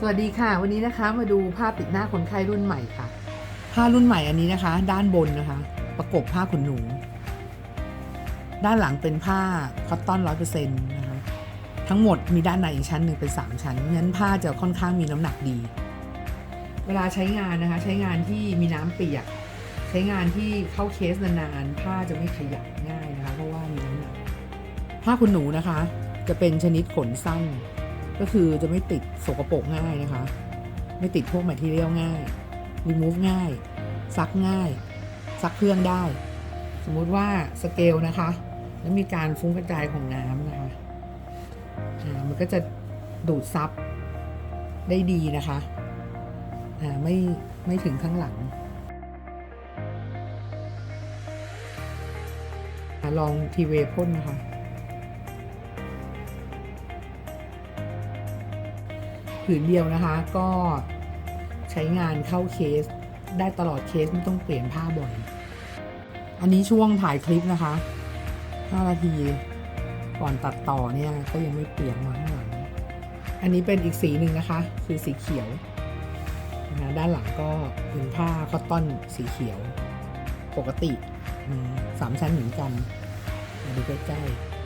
สวัสดีค่ะ วันนี้นะคะมาดูผ้าปิดหน้าคนไข้รุ่นใหม่ค่ะ ผ้ารุ่นใหม่อันนี้นะคะ ด้านบนนะคะ ประกบผ้าขนหนู ด้านหลังเป็นผ้าคอตตอนร้อยเปอร์เซ็นต์นะคะทั้งหมดมีด้านในอีกชั้นหนึ่งเป็น3ชั้นงั้นผ้าจะค่อนข้างมีน้ำหนักดี เวลาใช้งานนะคะ ใช้งานที่มีน้ำเปียกใช้งานที่เข้าเคสนานๆผ้าจะไม่ขยับง่ายนะคะ เพราะว่ามีน้ำหนักผ้าขนหนูนะคะ จะเป็นชนิดขนสั้น ก็คือจะไม่ติดสกปรกง่ายนะคะ ไม่ติดพวกแมทเทียลง่ายรีมูฟง่าย ซักง่าย ซักเครื่องได้ สมมุติว่าสเกลนะคะ แล้วมีการฟุ้งกระจายของน้ำนะคะอ่ามันก็จะดูดซับได้ดีนะคะอ่าไม่ไม่ถึงข้างหลังอลองทีเวพ่นนะคะ ผืนเดียวนะคะ ก็ใช้งานเข้าเคสได้ตลอดเคสไม่ต้องเปลี่ยนผ้าบ่อย อันนี้ช่วงถ่ายคลิปนะคะ 5 นาทีก่อนตัดต่อเนี่ยก็ยังไม่เปลี่ยนมาข้างหลังอันนี้เป็นอีกสีหนึ่งนะคะ คือสีเขียวนะด้านหลังก็เป็นผ้าคอตตอนสีเขียว ปกติสามชั้นเหมือนกันมาดูใกล้ๆ